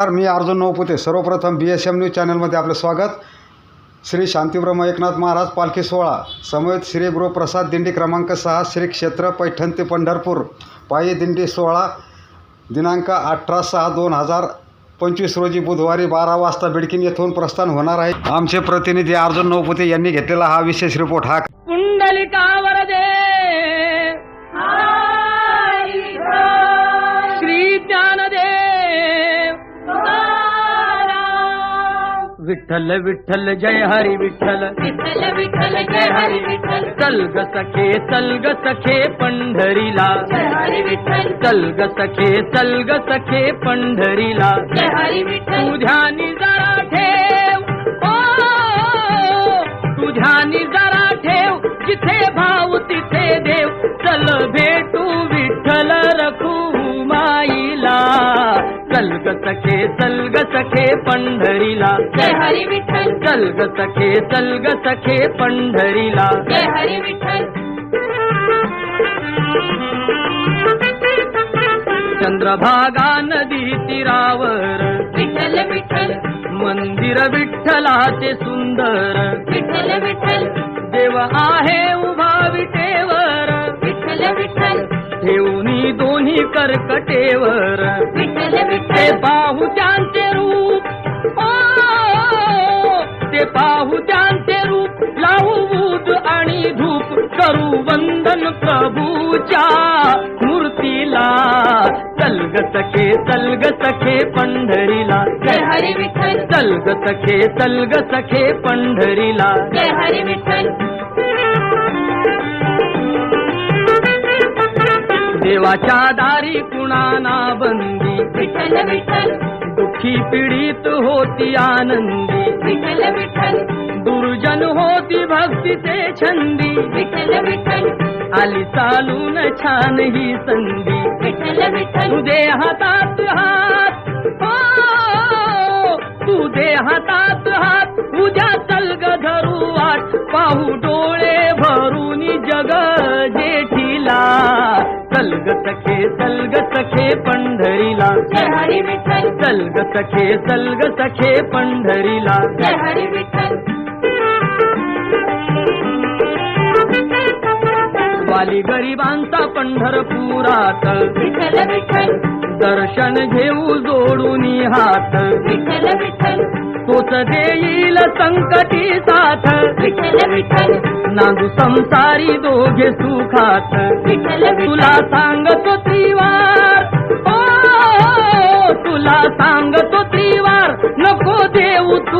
नमस्कार मी अर्जुन नवपुते. सर्वप्रथम बी S M news चॅनलमध्ये आपलं स्वागत. श्री शांतीब्रह्म एकनाथ महाराज पालखी सोहळा. समवेत श्री गुरुप्रसाद दिंडी क्रमांक सहा श्री क्षेत्र पैठण ते पंढरपूर. पायी दिंडी सोहळा दिनांक अठरा सहा दोन हजार पंचवीस रोजी बुधवारी बारा वाजता बिडकीन येथून प्रस्थान होणार आहे. आमचे प्रतिनिधी अर्जुन नवपुते यांनी घेतलेला हा विशेष रिपोर्ट हा कुंडलिकावर विठ्ठल विठ्ठल जय हरी विठ्ठल। विठ्ठल विठ्ठल जय हरी विठ्ठल। चल ग सखे चल ग सखे पंढरीला। जय हरी विठ्ठल। चल ग सखे चल ग सखे पंढरीला। जय हरी विठ्ठल। तू ध्यानी जरा ठेव। ओ तू ध्यानी जरा ठेव। जिथे भाव तिथे देव। चल भेटू विठ्ठल रखू। चल ग सखे चल ग सखे पंढरीला. जय हरी विठ्ठल. चल ग सखे चल ग सखे पंढरीला. जय हरी विठ्ठल. चंद्रभागा नदी तीरावर. विठ्ठल विठ्ठल. मंदिर विठ्ठलाचे सुंदर. विठ्ठल विठ्ठल. देव आहे विठ्ठल ते पाहू त्यांचे रूप. ते पाहू त्यांचे रूप. लावू बूद आणि धूप. करू वंदन प्रभूच्या मूर्तीला. चलग सखे चलग सखे पंढरीला. जय हरी विठ्ठल. चलग सखे चलग सखे पंढरीला. जय हरी विठ्ठल. देवाच्या दारी कुणाना बंदी. विठ्ठल विठ्ठल. दुःखी पीडित होती आनंदी. विठ्ठल विठ्ठल. दुर्जन होती भक्तीचे छंदी. विठ्ठल विठ्ठल. आली चालून छान ही संधी. विठ्ठल विठ्ठल. दे हातात हात. हो, तू दे हातात हात. उद्या चल ग धरू वाट. पाहू डोळे भरून जग विठ्ठल चल ग सखे चल ग सखे पंढरीला. जय हरी विठ्ठल वाली गरिबांचा पंढरपुरात दर्शन घेऊ जोडून हात. तोच देईल संकटी साथ. नांदू संसारी दोघे सुखात. तुला सांगतो सांगतो त्रिवार नको देऊ तू.